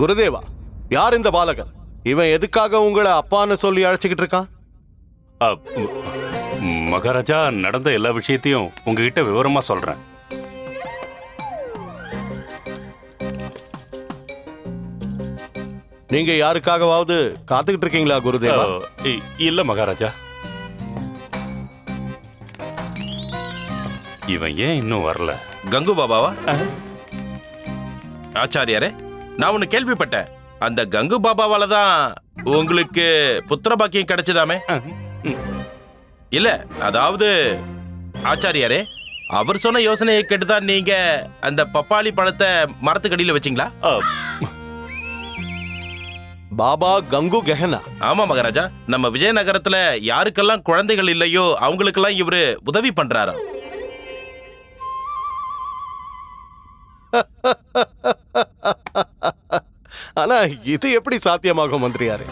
குருதேவா யார் இந்த பாலகன் இவன் எதுக்காக உங்களை அப்பான்னு சொல்லி அழைச்சிக்கிட்டு இருக்கான்? மகாராஜா நடந்த எல்லா விஷயத்தையும் உங்ககிட்ட விவரமா சொல்றேன். நீங்க யாருக்காகவாவது காத்துக்கிட்டு இருக்கீங்களா குருதேவா? இல்ல மகாராஜா. இவன் ஏன் இன்னும் வரல? கங்கு பாபாவா ஆச்சாரியாரே நான் ஒன்னு கேள்விப்பட்டேன். அந்த கங்கு பாபாவால தான் உங்களுக்கு புத்திர பாக்கியம் கிடைச்சதாமே? இல்ல அதாவது ஆச்சாரியாரே அவர் சொன்ன யோசனையை கேட்டுதான் நீங்க அந்த பப்பாளி பழத்தை மரத்துக்கடியில வச்சீங்களா? பாபா கங்கு கெஹனா. ஆமா மகாராஜா நம்ம விஜயநகரத்துல யாருக்கெல்லாம் குழந்தைகள் இல்லையோ அவங்களுக்கெல்லாம் இவரு உதவி பண்றாராம். ஆனா இது எப்படி சாத்தியமாகும் மந்திரியாரே?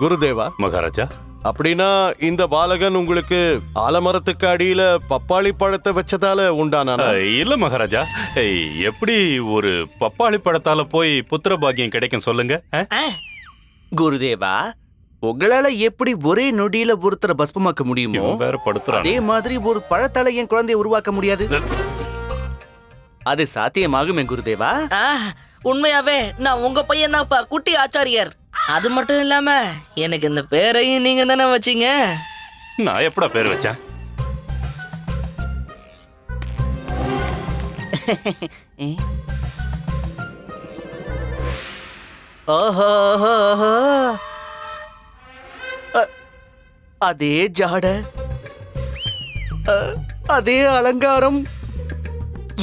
குருதேவா? மகாராஜா. அப்படின்னா இந்த பாலகன் உங்களுக்கு ஆலமரத்துக்கு அடியில பப்பாளி பழத்தை வச்சதால உண்டானானா? அ, இல்ல மகாராஜா. எப்படி ஒரு பப்பாளி பழத்தால போய் புத்திர பாக்கியம் கிடைக்கும் சொல்லுங்க? குருதேவா உங்களால எப்படி ஒரே நொடியில ஒருத்தரை பஸ்பமாக்க முடியுமோ வேற படுத்துறான். அதே மாதிரி ஒரு பழத்தால என் குழந்தையை உருவாக்க முடியாது? அது சாத்தியமாகுமே குருதேவா? ஆ, உண்மையாவே நான் உங்க பையன் தான்ப்பா குட்டி ஆச்சாரியர். அது மட்டும் இல்லாம எனக்கு இந்த பேரையும் நீங்க தானே வச்சீங்க? நான் எப்படா பேர் வச்சேன்? அதே ஜாட. அதே அலங்காரம்.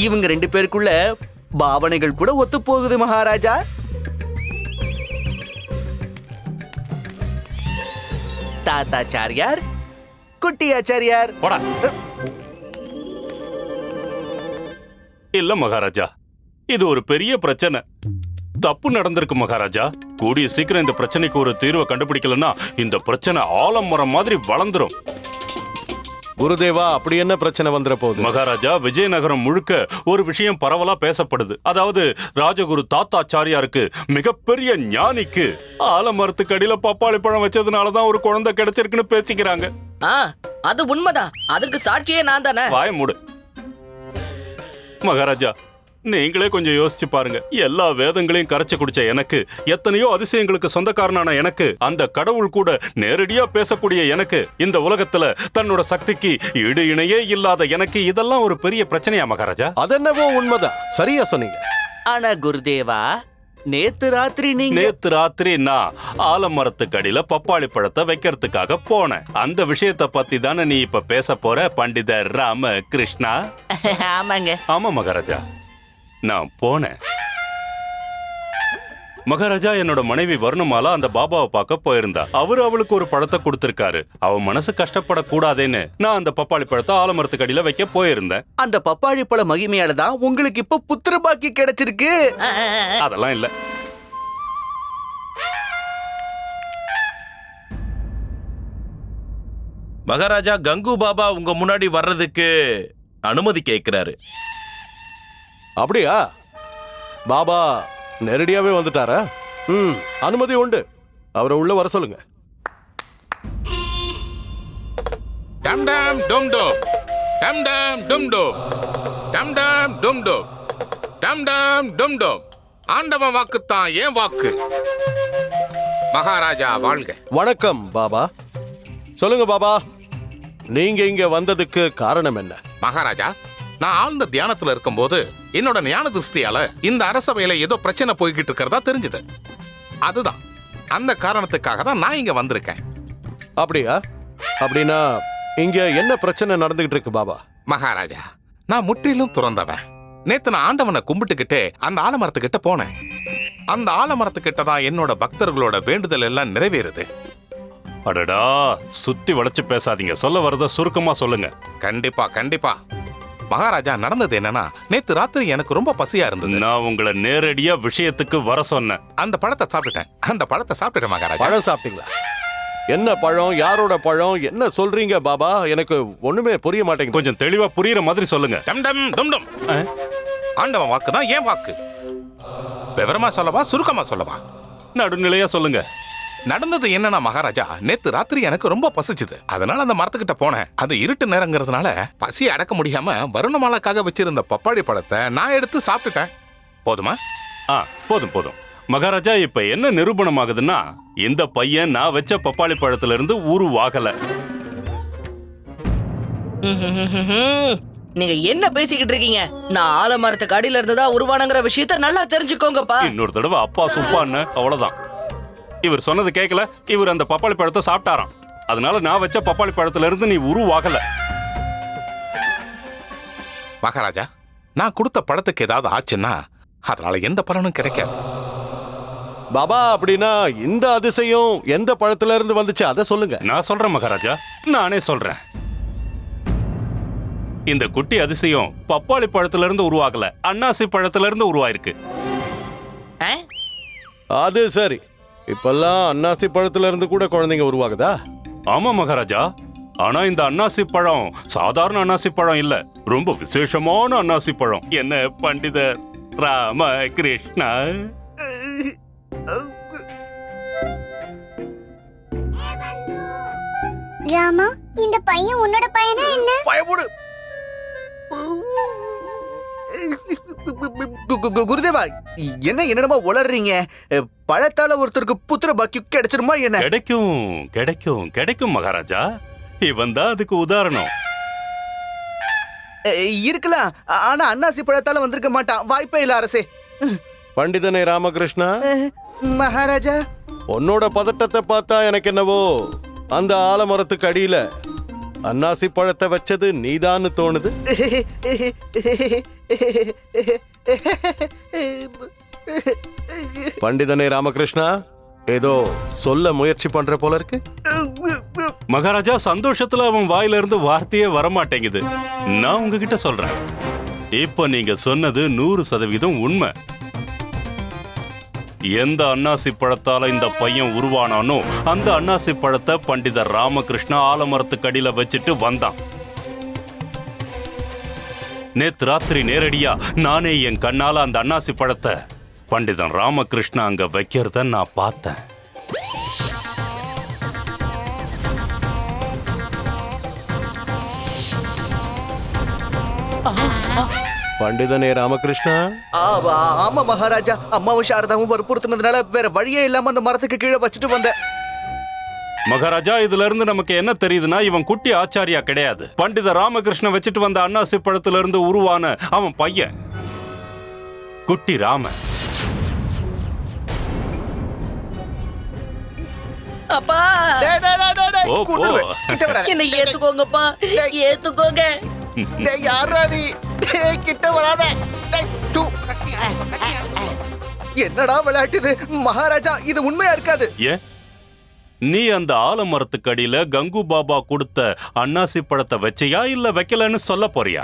இவங்க ரெண்டு பேருக்குள்ள பாவனைகள் கூட ஒத்து போகுது மகாராஜா. தாத்தாச்சாரியார் குட்டி ஆச்சாரியார் இல்ல மகாராஜா. இது ஒரு பெரிய பிரச்சனை. தப்பு நடந்திருக்கு மகாராஜா. கூடிய சீக்கிரம் இந்த பிரச்சனைக்கு ஒரு தீர்வை கண்டுபிடிக்கலன்னா இந்த பிரச்சனை ஆலமரம் மாதிரி வளர்ந்துரும். குருதேவா அப்படி என்ன பிரச்சனை வந்துட போகுது? மகாராஜா விஜயநகரம் முழுக்க ஒரு விஷயம் பரவலா பேசப்படுது. அதாவது ராஜகுரு தாத்தாச்சாரியாருக்கு மிகப்பெரிய ஞானிக்கு ஆலமரத்துக்கு அடியில பப்பாளி பழம் வச்சதுனால தான் ஒரு குழந்தை கிடைச்சிருக்குன்னு பேசிக்கிறாங்க. ஆ அது உண்மைதான். அதுக்கு சாட்சியே நான் தானே? வாய மூடு. மகாராஜா நீங்களே கொஞ்சம் யோசிச்சு பாருங்க. எல்லா வேதங்களையும் கரைச்சு குடிச்ச எனக்கு எத்தனையோ அதிசயங்களுக்கு சொந்தக்காரனான எனக்கு அந்த கடவுள் கூட நேரடியா பேசக்கூடிய எனக்கு இந்த உலகத்துல தன்னோட சக்திக்கு ஈடு இணையே இல்லாத எனக்கு இதெல்லாம் ஒரு பெரிய பிரச்சனையா மகாராஜா? அதென்னவோ உண்மைதான். சரியா சொன்னீங்க. ஆனா குருதேவா நேத்து ராத்திரி நீங்க நேத்து ராத்திரி நான் ஆலமரத்துக்கு அடியில பப்பாளி பழத்தை வைக்கிறதுக்காக போனேன். அந்த விஷயத்த பத்தி தானே நீ இப்ப பேச போற பண்டிதர் ராம கிருஷ்ணா ஆமாங்க. ஆமா மகாராஜா. நான் போனேன். மகாராஜா என்னோட மனைவி வர்ணமாலா அந்த பாபாவை பார்க்க போயிருந்தா. அவரு அவளுக்கு ஒரு பழத்தை கொடுத்திருக்காரு. அவ மனசு கஷ்டப்படக்கூடாதேன்னு நான் அந்த பப்பாளி பழத்தை ஆலமரத்துக்கு அடியில வைக்க போயிருந்தேன். அந்த பப்பாளி பழ மகிமையால தான் உங்களுக்கு இப்ப புத்திர பாக்கி கிடைச்சிருக்கு. அதெல்லாம் இல்ல. மகாராஜா கங்கு பாபா உங்க முன்னாடி வர்றதுக்கு அனுமதி கேட்கிறாரு. அப்படியா? பாபா நேரடியாவே வந்துட்டாரா? ம் அனுமதி உண்டு. அவரை உள்ள வர சொல்லுங்க. டம் டம் டும் டும். டம் டம் டும் டும். டம் டம் டும் டும். டம் டம் டும் டும். ஆண்டவன் வாக்குத்தான் ஏன் வாக்கு. மகாராஜா வாழ்க. வணக்கம் பாபா. சொல்லுங்க பாபா. நீங்க இங்க வந்ததுக்கு காரணம் என்ன? மகாராஜா நான் ஆழ்ந்த தியானத்துல இருக்கும்போது என்னோட ஞான திருஷ்டியால இந்த அரசவையில ஏதோ பிரச்சனை போய்கிட்டு இருக்கிறதா தெரிஞ்சது. அதுதான். அந்த காரணத்துக்காக தான் நான் இங்க வந்திருக்கேன். அப்படியா? அப்படின்னா இங்க என்ன பிரச்சனை நடந்துகிட்டு இருக்கு பாபா? மகாராஜா நான் முற்றிலும் துறந்தவன். நேத்து நான் ஆண்டவனை கும்பிட்டுக்கிட்டே அந்த ஆலமரத்துக்கிட்ட போனேன். அந்த ஆலமரத்துக்கிட்ட தான் என்னோட பக்தர்களோட வேண்டுதல் எல்லாம் நிறைவேறுது. அடடா சுத்தி வளைச்சு பேசாதீங்க. சொல்ல வரத சுருக்கமா சொல்லுங்க. கண்டிப்பா கண்டிப்பா. மகாராஜா நடந்தது என்னன்னா நேத்து ராத்திரி எனக்கு ரொம்ப பசியா இருந்தது. நான் உங்களை நேரடியா விஷயத்துக்கு வர சொன்னேன். அந்த பழத்தை சாப்பிட்டுட்டேன். அந்த பழத்தை சாப்பிட்டுட்டேன் மகாராஜா. பழம் சாப்பிட்டீங்களா? என்ன பழம்? யாரோட பழம்? என்ன சொல்றீங்க பாபா? எனக்கு ஒண்ணுமே புரிய மாட்டேங்குது. கொஞ்சம் தெளிவா புரியுற மாதிரி சொல்லுங்க. டம் டம் டும் டும். ஆண்டவன் வாக்கு தான் ஏன் வாக்கு. விவரமா சொல்லவா சுருக்கமா சொல்லவா? நடுநிலையா சொல்லுங்க. நடந்தது என்னன்னா மகாராஜா நேத்து ராத்திரி எனக்கு ரொம்ப பசிச்சுது. அதனால அந்த மரத்துக்கிட்ட போனேன். அது இருட்டு நேரங்கிறதுனால பசியை அடக்க முடியாம வருணமாலாக்காக வச்சிருந்த பப்பாளி பழத்தை நான் எடுத்து சாப்பிட்டுட்டேன். போதுமா? ஆ போதும் போதும். மகாராஜா இப்ப என்ன நிரூபணம் ஆகுதுன்னா இந்த பையன் நான் வச்ச பப்பாளி பழத்துல இருந்து உருவாகல. நீங்க என்ன பேசிக்கிட்டு இருக்கீங்க? நான் ஆலமரத்துக்கு அடியில இருந்ததா உருவானங்கிற விஷயத்த நல்லா தெரிஞ்சுக்கோங்கப்பா. இன்னொரு தடவை அப்பா சுப்பான்னு அவ்வளவுதான். இவர் சொன்னது கேட்கல இவர் அந்த பப்பாளி பழத்தை சாப்பிட்டாராம். அதனால நான் வச்ச பப்பாளி பழத்துல இருந்து நீ உருவாகல. மகாராஜா நான் கொடுத்த பழத்துக்கு ஏதாவது ஆச்சுன்னா அதனால எந்த பலனும் கிடைக்காது. பாபா அப்படின்னா இந்த அதிசயம் எந்த பழத்துல இருந்து வந்துச்சு? அதை சொல்லுங்க. நான் சொல்றேன் மகாராஜா. நானே சொல்றேன். இந்த குட்டி அதிசயம் பப்பாளி பழத்துல இருந்து உருவாகல. அன்னாசி பழத்துல இருந்து உருவாயிருக்கு. ஆ? அது சரி. இப்பெல்லாம் அன்னாசி பழத்துல இருந்து கூட குழந்தைங்க உருவாகுதா? ஆமா மகாராஜா. ஆனா இந்த அன்னாசி பழம் சாதாரண அன்னாசி பழம் இல்ல. ரொம்ப விசேஷமான அன்னாசி பழம். என்ன பண்டிதர்? ராம கிருஷ்ணா ராமா இந்த பையன் உன்னோட பையனா என்ன? பயமுடு குருதேவா என்ன என்னடமா உளறீங்க? பழத்தால ஒருத்தருக்கு புத்திர பாக்கியம் கிடைச்சிருமா என்ன? கிடைக்கும் கிடைக்கும் கிடைக்கும் மகாராஜா. இவன் தான் அதுக்கு உதாரணம். இருக்கலாம். ஆனா அன்னாசி பழத்தால வந்திருக்க மாட்டான். வாய்ப்பே இல்ல அரசே. பண்டிதனே ராமகிருஷ்ணா. மகாராஜா. உன்னோட பதட்டத்தை பார்த்தா எனக்கு என்னவோ? அந்த ஆலமரத்துக்கு அடியில அன்னாசி பழத்தை வச்சது நீதான்னு தோணுது. பண்டிதனே ராமகிருஷ்ணா ஏதோ சொல்ல முயற்சி பண்ற போல இருக்கு. மகாராஜா சந்தோஷத்துல அவன் வாயில இருந்து வார்த்தையே வரமாட்டேங்குது. நான் உங்ககிட்ட சொல்றேன். இப்ப நீங்க சொன்னது நூறு சதவீதம் உண்மை. எந்த அன்னாசி பழத்தால இந்த பையன் உருவானானோ அந்த அன்னாசி பழத்தை பண்டிதர் ராமகிருஷ்ணா ஆலமரத்துக்கு அடியில வச்சுட்டு வந்தான். நேத்து ராத்திரி நேரடியா நானே என் கண்ணால அந்த அன்னாசி பழத்தை பண்டிதன் ராமகிருஷ்ணா அங்க வைக்கிறத நான் பார்த்தேன். பண்டிதனே ராமகிருஷ்ணா? ஆமா மகாராஜா. அம்மாவும் சாரதாவும் வற்புறுத்தினதுனால வேற வழியே இல்லாம அந்த மரத்துக்கு கீழே வச்சுட்டு வந்தேன். மகாராஜா இதுல இருந்து நமக்கு என்ன தெரியுதுன்னா இவன் குட்டி ஆச்சாரியா கிடையாது. பண்டித ராமகிருஷ்ண வச்சுட்டு வந்த அன்னாசி பழத்துல இருந்து உருவான அவன் பையன். குட்டி ராம. அப்பா. என்ன ஏத்துக்கோங்கப்பா. ஏத்துக்கோங்க. டேய், யார்ரா நீ? டேய், கிட்ட வராத. என்னடா விளையாட்டு இது மகாராஜா இது உண்மையா இருக்காது? ஏன்? நீ அந்த ஆலமரத்துக்கு அடியில கங்கு பாபா கொடுத்த அன்னாசி பழத்தை வச்சியா இல்ல வைக்கலன்னு சொல்ல போறியா?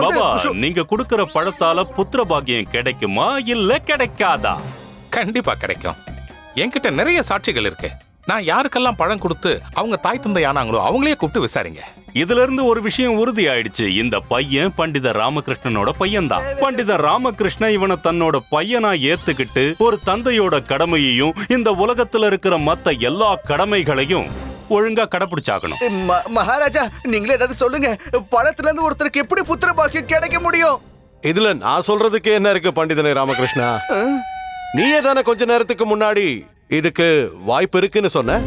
பாபா நீங்க கொடுக்கிற பழத்தால புத்திர பாக்கியம் கிடைக்குமா இல்ல கிடைக்காதா? கண்டிப்பா கிடைக்கும். என்கிட்ட நிறைய சாட்சிகள் இருக்கு. நான் யாருக்கெல்லாம் பழம் கொடுத்து அவங்க தாய் தந்தை ஆனாங்களோ அவங்களே கூப்பிட்டு விசாரிங்க. இதுல இருந்து ஒரு விஷயம் உறுதி ஆயிடுச்சு இந்த பையன் பண்டித ராமகிருஷ்ணனோட பையன் தான் பண்டித ராமகிருஷ்ணன் இவனை தன்னோட பையனா ஏத்துக்கிட்டு ஒரு தந்தையோட கடமையையும் இந்த உலகத்துல இருக்கிற மத்த எல்லா கடமைகளையும் ஒழுங்கா கடைபிடிச்சாகணும். மகாராஜா நீங்களே ஏதாவது சொல்லுங்க. பழத்துல இருந்து ஒருத்தருக்கு எப்படி புத்திர பாக்கியம் கிடைக்க முடியும்? இதுல நான் சொல்றதுக்கு என்ன இருக்கு பண்டிதனே ராமகிருஷ்ணா? நீயே தானே கொஞ்ச நேரத்துக்கு முன்னாடி இதுக்கு வாய்ப்பு இருக்குன்னு சொன்ன?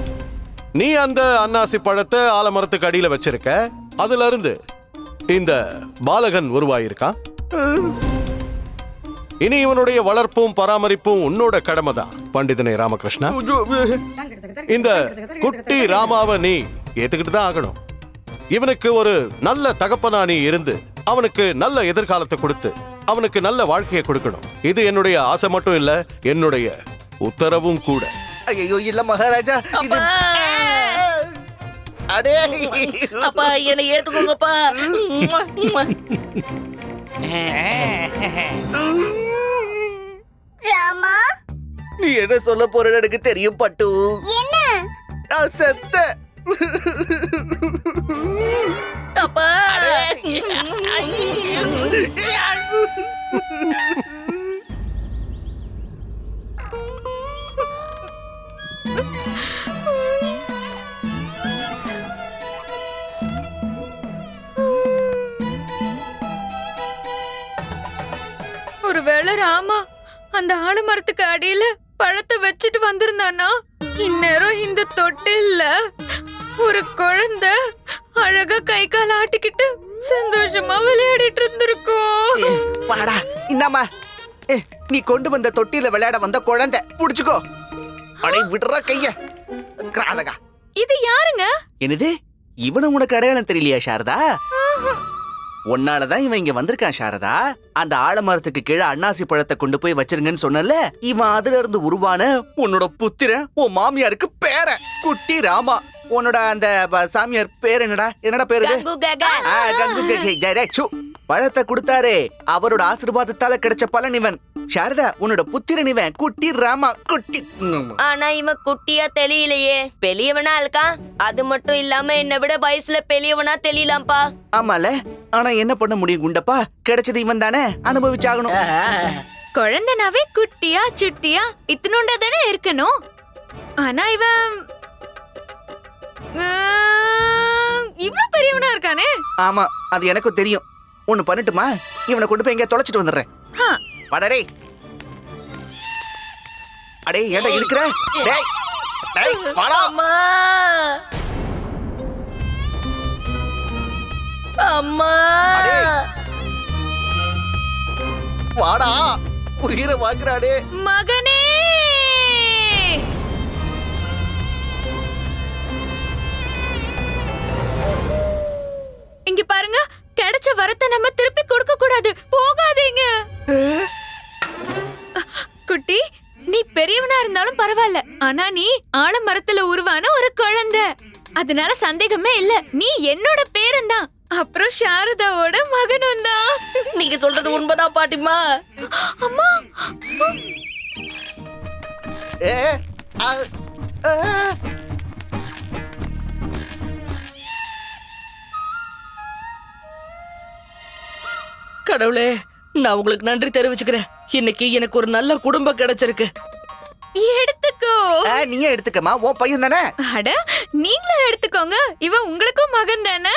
நீ அந்த அன்னாசி பழத்தை ஆலமரத்துக்கு அடியில வச்சிருக்க? அதுல இருந்து இந்த பாலகன் உருவாயிருக்கான் இனி இவனுடைய வளர்ப்பும் பராமரிப்பும் உன்னோட கடமை தான் பண்டிதனே ராமகிருஷ்ணா? இந்த குட்டி ராமாவை நீ ஏத்துக்கிட்டு தான் ஆகணும். இவனுக்கு ஒரு நல்ல தகப்பனா நீ இருந்து அவனுக்கு நல்ல எதிர்காலத்தை கொடுத்து அவனுக்கு நல்ல வாழ்க்கையை கொடுக்கணும். இது என்னுடைய ஆசை மட்டும் இல்ல என்னுடைய உத்தரவும் கூட. ஐயோ இல்ல மகாராஜா அடே. அப்பா என்னை ஏத்துக்கோங்கப்பா. ராமா? நீ என்ன சொல்ல போறன்னு எனக்கு தெரியும் பட்டு. என்ன? நான் செத்த. அப்பா. ஒருவேளை ராமா. அந்த ஆலமரத்துக்கு அடியில பழத்தை வச்சுட்டு வந்திருந்தானா? இந்நேரம் இந்த தொட்டில்ல ஒரு குழந்தை அழகா கை கால் ஆட்டிக்கிட்டு சந்தோஷமா விளையாடிட்டு இருந்திருக்கோம். வாடா இந்தாம்மா. ஏ, நீ கொண்டு வந்த தொட்டியில விளையாட வந்த குழந்தை புடிச்சுக்கோ. அடே விடுறா கைய. கிராலகா இது யாருங்க? என்னது? இவனும் உனக்கு அடையாளம் தெரியலையா சாரதா? உன்னாலதான் இவன் இங்க வந்திருக்கான் சாரதா. அந்த ஆலமரத்துக்கு கீழே அன்னாசி பழத்தை கொண்டு போய் வச்சிருங்கன்னு சொன்னல இவன் அதுல இருந்து உருவான உன்னோட புத்திரன் உன் மாமியாருக்கு பேரன் குட்டி ராமா. உன்னோட அந்த சாமியார் பேர் என்னடா? என்னடா பேரு. பழத்தை கொடுத்தாரே. அவரோட ஆசீர்வாதத்தால கிடைச்ச பலன் இவன். சாரதா உன்னோட புத்திரன் இவன். குட்டி ராமா குட்டி. ஆனா இவன் குட்டியா தெரியலையே பெரியவனா இருக்கான் அது மட்டும் இல்லாம என்னை விட வயசுல பெரியவனா தெரியலாம்ப்பா ஆமால. ஆனா என்ன பண்ண முடியும் குண்டப்பா? கிடைச்சது இவன் தானே. அனுபவிச்சாகணும். குழந்தைனாவே குட்டியா சுட்டியா இத்தினோண்டா தானே இருக்கணும். ஆனா இவன் இருக்கானே ஆமா அது எனக்கும் தெரியும். ஒண்ணு பண்ணட்டுமா? இவனை கொண்டு போய் எங்க தொலைச்சிட்டு வந்துடுறேன். ஹா. வாடா அடே ஏன்டா இருக்கிற டேய் டேய் வாடா. அம்மா. அம்மா. அடே. வாடா. உயிரை வாங்குறாடே மகனே! இங்க பாருங்க கிடைச்ச வரத்தை நம்ம திருப்பி கொடுக்க கூடாது. போகாதீங்க. குட்டி நீ பெரியவனா இருந்தாலும் பரவாயில்ல. ஆனா நீ ஆலமரத்துல உருவான ஒரு குழந்தை. அதனால சந்தேகமே இல்ல. நீ என்னோட பேரன் தான் அப்புறம் சாரதாவோட மகனும் தான் நீங்க சொல்றது உண்மைதான் பாட்டிமா அம்மா. ஏ கடவுளே நான் உங்களுக்கு நன்றி தெரிவிச்சுக்கிறேன். இன்னைக்கு எனக்கு ஒரு நல்ல குடும்பம் கிடைச்சிருக்கு. எடுத்துக்கோ. நீயே எடுத்துக்கமா உன் பையன் தானே? அட நீங்களும் எடுத்துக்கோங்க. இவன் உங்களுக்கும் மகன் தானே?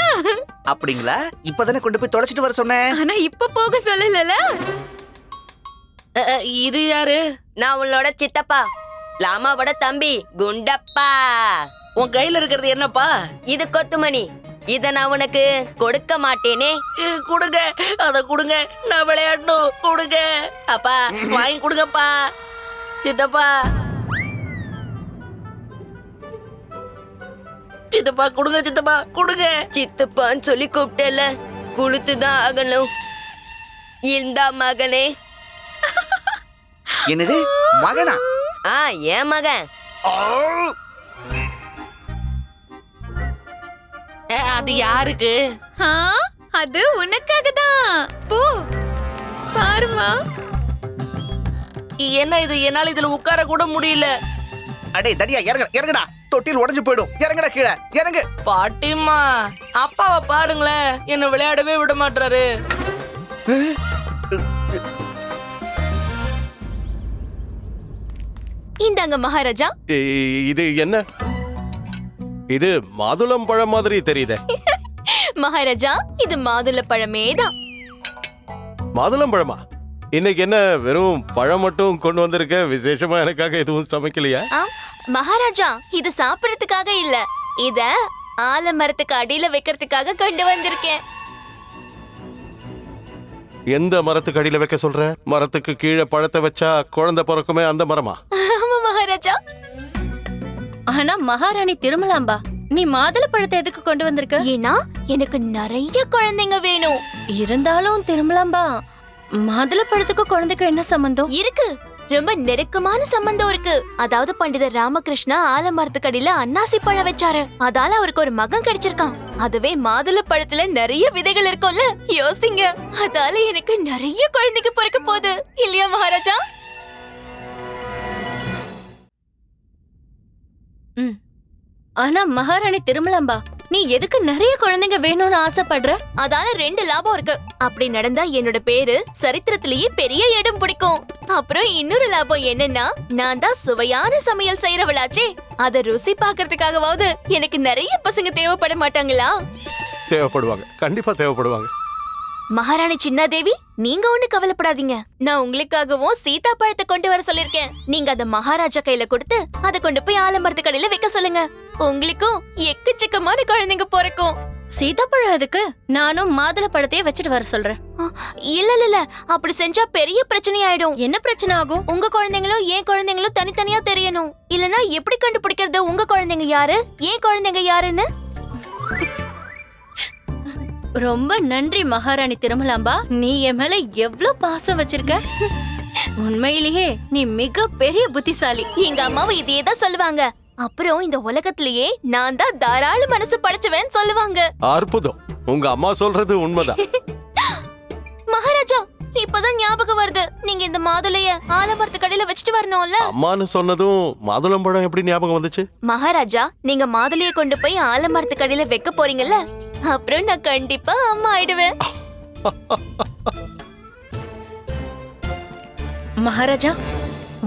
அப்படிங்களா? இப்பதானே கொண்டு போய் தொலைச்சிட்டு வர சொன்னேன். ஆனா இப்ப போக சொல்லல இது யாரு? நான் உங்களோட சித்தப்பா. லாமாவோட தம்பி குண்டப்பா. உன் கையில இருக்கிறது என்னப்பா? இது கொத்துமணி. இத நான் உனக்கு கொடுக்க மாட்டேனே. கொடுங்க. அத கொடுங்க. நான் விளையாடணும். கொடுங்க. அப்பா வாங்கி கொடுங்கப்பா. சித்தப்பா. சித்தப்பா கொடுங்க சித்தப்பா. கொடுங்க. சித்தப்பான்னு சொல்லி கூப்பிட்டேல குளுத்துதான் ஆகணும். இந்தா மகனே. என்னது? மகனா? ஆ ஏன் மகன். அது யாருக்கு? ஆ, அது உனக்காக தான் போ பாருமா. என்ன இது? என்னால இதுல உட்கார கூட முடியல. அடே தடியா இறங்க இறங்குடா. தொட்டில் உடைஞ்சு போயிடும். இறங்குடா கீழே. இறங்கு. பாட்டிம்மா அப்பாவை பாருங்களேன். என்ன விளையாடவே விட மாட்டாரு இந்தாங்க மகாராஜா. இது என்ன? இது மாதுளம் பழம் மாதிரி தெரியுதே. மகாராஜா இது மாதுளை பழமே தான் மாதுளம் பழமா? இன்னைக்கு என்ன வெறும் பழம் மட்டும் கொண்டு வந்திருக்க? விசேஷமா எனக்காக எதுவும் சமைக்கலையா? மகாராஜா இது சாப்பிடறதுக்காக இல்ல. இத ஆலமரத்துக்கு அடியில வைக்கிறதுக்காக கொண்டு வந்திருக்கேன். எந்த மரத்துக்கு அடியில வைக்க சொல்ற? மரத்துக்கு கீழே பழத்தை வச்சா குழந்தை பிறக்குமே அந்த மரமா? ஆமா மகாராஜா. ஆனா மகாராணி திருமலாம்பா நீ மாதுளை பழத்தை எதுக்கு கொண்டு வந்திருக்க? ஏன்னா எனக்கு நிறைய குழந்தைங்க வேணும். இருந்தாலும் திருமலாம்பா மாதுளை பழத்துக்கு குழந்தைக்கு என்ன சம்பந்தம்? இருக்கு. ரொம்ப நெருக்கமான சம்பந்தம் இருக்கு. அதாவது பண்டிதர் ராமகிருஷ்ணா ஆலமரத்துக்கு அடியில அன்னாசி பழம் வச்சாரு. அதால அவருக்கு ஒரு மகன் கிடைச்சிருக்கான். அதுவே மாதுளை பழத்துல நிறைய விதைகள் இருக்கும்ல? யோசிங்க. அதால எனக்கு நிறைய குழந்தைங்க பிறக்க போகுது. இல்லையா மகாராஜா? ஆனா மகாராணி திருமலாம்பா நீ எதுக்கு நிறைய குழந்தைங்க வேணும்னு ஆசைப்படுற? அதால ரெண்டு லாபம் இருக்கு. அப்படி நடந்தா என்னோட பேரு சரித்திரத்திலேயே பெரிய இடம் பிடிக்கும். அப்புறம் இன்னொரு லாபம் என்னன்னா நான் தான் சுவையான சமையல் செய்யறவளாச்சே அத ருசி பாக்குறதுக்காகவாவது எனக்கு நிறைய பசங்க தேவைப்பட மாட்டாங்களா? தேவைப்படுவாங்க. கண்டிப்பா தேவைப்படுவாங்க. மகாராணி சின்னாதேவி நீங்க ஒண்ணு கவலைப்படாதீங்க. நான் உங்களுக்காகவும் சீதா பழத்தை கொண்டு வர சொல்லிருக்கேன் நீங்க அத மகாராஜா கையில கொடுத்து அத கொண்டு போய் ஆலமரத்து கடையில வைக்க சொல்லுங்க. உங்களுக்கும் எக்கச்சக்கமான குழந்தைங்க பிறக்கும். சீதாப்பழம் அதுக்கு நானும் மாதுளை பழத்தையே வச்சுட்டு வர சொல்றேன். இல்ல இல்ல இல்ல. அப்படி செஞ்சா பெரிய பிரச்சனை ஆயிடும் என்ன பிரச்சனை ஆகும்? உங்க குழந்தைங்களும் என் குழந்தைங்களும் தனித்தனியா தெரியணும். இல்லனா எப்படி கண்டுபிடிக்கிறது உங்க குழந்தைங்க யாரு? ஏன் குழந்தைங்க யாருன்னு? ரொம்ப நன்றி மகாராணி திருமலாம்பா. நீ என் மேல எவ்ளோ பாசம் வச்சிருக்க? உண்மையிலேயே நீ மிக பெரிய புத்திசாலி. எங்க அம்மாவும் இதையே தான் சொல்லுவாங்க. அப்புறம் இந்த உலகத்திலேயே நான் தான் தாராள மனசு படைச்சவன் சொல்லுவாங்க. அற்புதம். உங்க அம்மா சொல்றது உண்மைதான். மகாராஜா இப்பதான் ஞாபகம் வருது. நீங்க இந்த மாதுளைய ஆலமரத்து கடையில வச்சுட்டு வரணும்ல? அம்மான்னு சொன்னதும் மாதுளம்பழம் எப்படி ஞாபகம் வந்துச்சு? மகாராஜா நீங்க மாதுளைய கொண்டு போய் ஆலமரத்து கடையில வைக்க போறீங்கல்ல? அப்புறம் நான் கண்டிப்பா அம்மா ஆயிடுவேன். மகாராஜா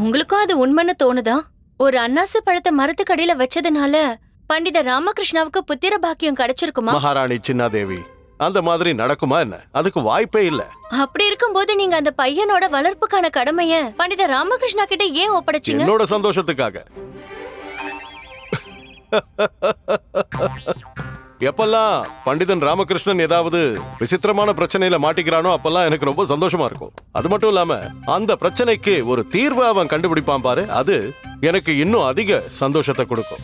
உங்களுக்கும் அது உண்மைன்னு தோணுதா? ஒரு அன்னாசி பழத்தை மரத்துக்கடியில வச்சதுனால பண்டித ராமகிருஷ்ணாவுக்கு புத்திர பாக்கியம் கிடைச்சிருக்குமா? மகாராணி சின்னாதேவி அந்த மாதிரி நடக்குமா என்ன? அதுக்கு வாய்ப்பே இல்ல. அப்படி இருக்கும்போது நீங்க அந்த பையனோட வளர்ப்புக்கான கடமைய பண்டித ராமகிருஷ்ணா கிட்ட ஏன் ஒப்படைச்சீங்க? என்னோட சந்தோஷத்துக்காக. எப்பெல்லாம் பண்டிதன் ராமகிருஷ்ணன் ஏதாவது விசித்திரமான பிரச்சனையில மாட்டிக்கிறானோ அப்பெல்லாம் எனக்கு ரொம்ப சந்தோஷமா இருக்கும். அது மட்டும் இல்லாம அந்த பிரச்சனைக்கு ஒரு தீர்வை அவன் கண்டுபிடிப்பான் பாரு. அது எனக்கு இன்னும் அதிக சந்தோஷத்தை கொடுக்கும்.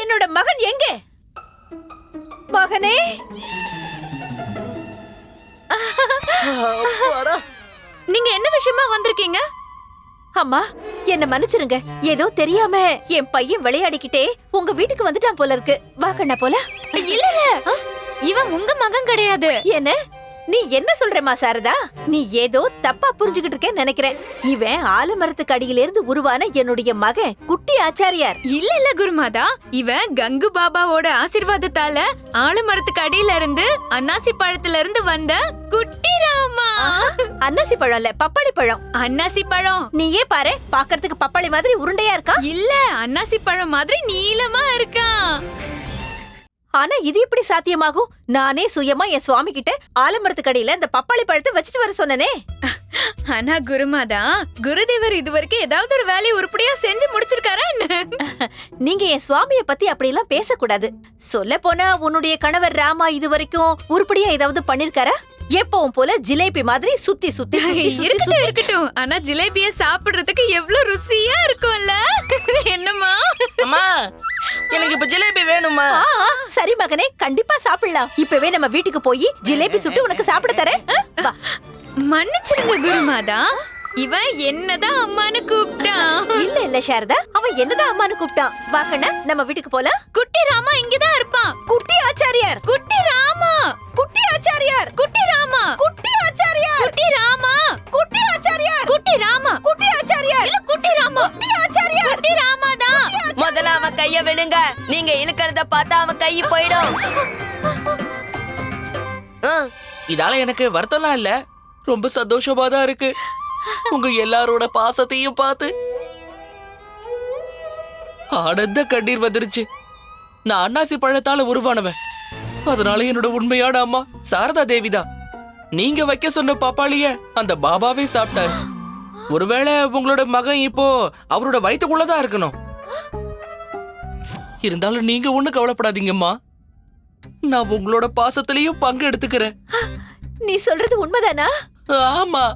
என்னோட மகன் எங்கே? மகனே? நீங்க என்ன விஷயமா வந்திருக்கீங்க? அம்மா என்ன மன்னிச்சிருங்க. ஏதோ தெரியாம என் பையன் விளையாடிக்கிட்டே உங்க வீட்டுக்கு வந்துட்டான் போல இருக்கு. வா கண்ணா போல. இல்ல இவன் உங்க மகன் கிடையாது. என்ன? நீ என்ன சொல்றேமா சாரதா? நீ ஏதோ தப்பா புரிஞ்சுகிட்டு இருக்கேன்னு நினைக்கிறேன். இவன் ஆலமரத்துக்கு அடியில இருந்து உருவான என்னுடைய மகன் குட்டி ஆச்சாரியார். இல்ல இல்ல குருமாதா. இவன் கங்கு பாபாவோட ஆசீர்வாதத்தால ஆலமரத்துக்கு அடியில இருந்து அன்னாசி பழத்துல இருந்து வந்த குட்டி ராமா அன்னாசி பழம் இல்ல பப்பாளி பழம். அன்னாசி பழம்? நீயே பாரு பாக்குறதுக்கு பப்பாளி மாதிரி உருண்டையா இருக்கா? இல்ல அன்னாசி பழம் மாதிரி நீளமா இருக்கான் ஆனா இது எப்படி சாத்தியமாகும்? நானே சுயமா என் சுவாமி கிட்ட ஆலமரத்துக்கு அடியில இந்த பப்பாளி பழத்தை வச்சுட்டு வர சொன்னனே. ஆனா குருமாதா குருதேவர் இதுவரைக்கும் ஏதாவது ஒரு வேலையை உருப்படியா செஞ்சு முடிச்சிருக்காரா நீங்க என் சுவாமிய பத்தி அப்படி எல்லாம் பேசக்கூடாது. சொல்ல போனா உன்னுடைய கணவர் ராமா இது வரைக்கும் உருப்படியா ஏதாவது பண்ணிருக்காரா? எப்பவும் போல ஜிலேபி மாதிரி சுத்தி சுத்தி இருக்கட்டும் சுத்தி. இருக்கட்டும். ஆனா ஜிலேபிய சாப்பிடுறதுக்கு எவ்வளவு ருசியா இருக்கும்ல? என்னம்மா? அம்மா எனக்கு இப்ப ஜிலேபி வேணுமா சரி மகனே கண்டிப்பா சாப்பிடலாம். இப்பவே நம்ம வீட்டுக்கு போய் ஜிலேபி சுட்டு உனக்கு சாப்பிட தரேன். மன்னிச்சிருங்க குருமாதா. இவன் என்னதான் அம்மான்னு கூப்பிட்டான் இல்ல இல்ல சாரதா. அவன் என்னதான் அம்மான்னு கூப்பிட்டான் வா கண்ணா நம்ம வீட்டுக்கு போலாம். குட்டி ராமா இங்கதான் இருப்பான் குட்டி ஆச்சாரியார். குட்டி ராமா. குட்டி ஆச்சாரியார். குட்டி ராமா. குட்டி ஆச்சாரியார். குட்டி ராமா. குட்டி ஆச்சாரியார். குட்டி ராமா. குட்டி ஆச்சாரியார். இல்ல குட்டி ராமா. குட்டி ஆச்சாரியார். குட்டி ராமா தான் முதல்ல அவன் கைய விழுங்க. நீங்க இழுக்கிறத பார்த்தா அவன் கை போயிடும். ஆ, இதால எனக்கு வருத்தம்லாம் இல்ல. ரொம்ப சந்தோஷமா தான் இருக்கு. உங்க எல்லாரோட பாசத்தையும் பார்த்து ஆனந்த கண்ணீர் வந்துருச்சு. நான் அன்னாசி பழத்தால உருவானவன். அதனால என்னோட உண்மையான அம்மா சாரதா தேவிதான். நீங்க வைக்க சொன்ன பப்பாளிய அந்த பாபாவே சாப்பிட்டாரு. ஒருவேளை உங்களோட மகன் இப்போ அவரோட வயித்துக்குள்ளதான் இருக்கணும். இருந்தாலும் நீங்க ஒண்ணு கவலைப்படாதீங்கம்மா. நான் உங்களோட பாசத்திலையும் பங்கு எடுத்துக்கிறேன். நீ சொல்றது உண்மைதானா? ஆமா.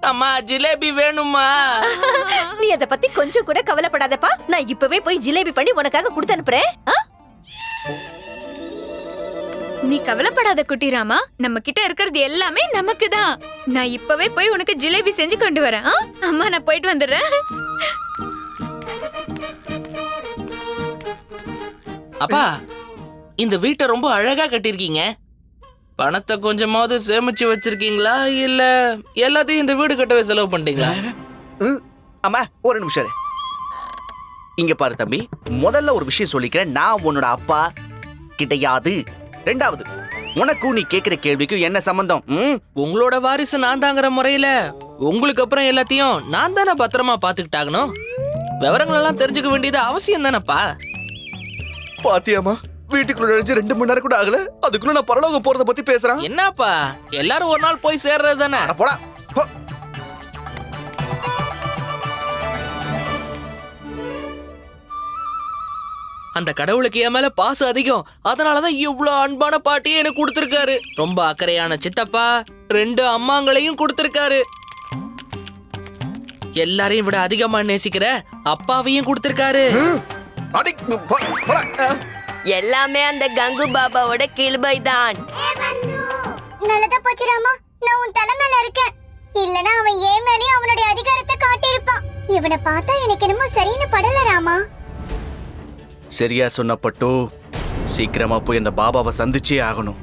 அம்மா ஜிலேபி வேணுமா? நீ அத பத்தி கொஞ்சம் கூட கவலைப்படாதப்பா. நான் இப்பவே போய் ஜிலேபி பண்ணி உனக்காக கொடுத்து அனுப்புறேன். ஆ? நீ கவலைப்படாத குட்டி ராமா. நம்ம கிட்ட இருக்கிறது எல்லாமே நமக்கு தான். நான் இப்பவே போய் உனக்கு ஜிலேபி செஞ்சு கொண்டு வரேன். ஆ? அம்மா நான் போயிட்டு வந்துடுறேன். அப்பா இந்த வீட்டை ரொம்ப அழகா கட்டியிருக்கீங்க. பணத்தை கொஞ்சமாவது சேமிச்சு வச்சிருக்கீங்களா? இல்ல எல்லாத்தையும் இந்த வீடு கட்டவே செலவு பண்ணிட்டீங்களா? அம்மா ஒரு நிமிஷம். இங்க பாரு தம்பி முதல்ல ஒரு விஷயம் சொல்லிக்கிறேன். நான் உன்னோட அப்பா கிடையாது ரெண்டாவது உனக்கும் நீ கேக்குற கேள்விக்கும் என்ன சம்பந்தம்? ம்? உங்களோட வாரிசு நான் தாங்கிற முறையில உங்களுக்கு அப்புறம் எல்லாத்தையும் நான் தானே பத்திரமா பாத்துக்கிட்டாகணும் விவரங்கள் எல்லாம் தெரிஞ்சுக்க வேண்டியது அவசியம் தானப்பா? பாத்தியாமா வீட்டுக்குள்ள நுழைஞ்சு ரெண்டு மணி நேரம் கூட ஆகல. அதுக்குள்ள நான் பரலோகம் போறத பத்தி பேசுறேன். என்னப்பா? எல்லாரும் ஒரு நாள் போய் சேர்றது தானே? அட போடா. அந்த கடவுளுக்கு என் மேல பாசம் அதிகம். அதனாலதான் இவ்வளவு அன்பான பாட்டியை எனக்கு கொடுத்திருக்காரு. ரொம்ப அக்கறையான சித்தப்பா ரெண்டு அம்மாங்களையும் கொடுத்திருக்காரு. எல்லாரையும் விட அதிகமா நேசிக்கிற அப்பாவையும் கொடுத்திருக்காரு. அடி, போ, போடா. எல்லாமே அந்த கங்கு பாபாவோட கிருபை தான் நல்லதா போச்சு ராமா. நான் உன் தலை மேல இருக்கேன். இல்லனா அவன் ஏன் மேலயும் அவனுடைய அதிகாரத்தை காட்டியிருப்பான். இவனை பார்த்தா எனக்கு என்னமோ சரின்னு படல ராமா. சரியா சொன்னப்பட்டோ சீக்கிரமா போய் அந்த பாபாவை சந்திச்சே ஆகணும்.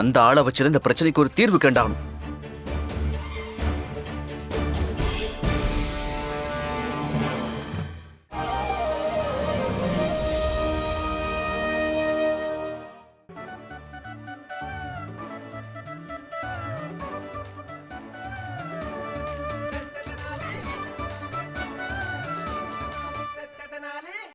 அந்த ஆளை வச்சுதான் இந்த பிரச்சனைக்கு ஒரு தீர்வு கண்டாகணும்.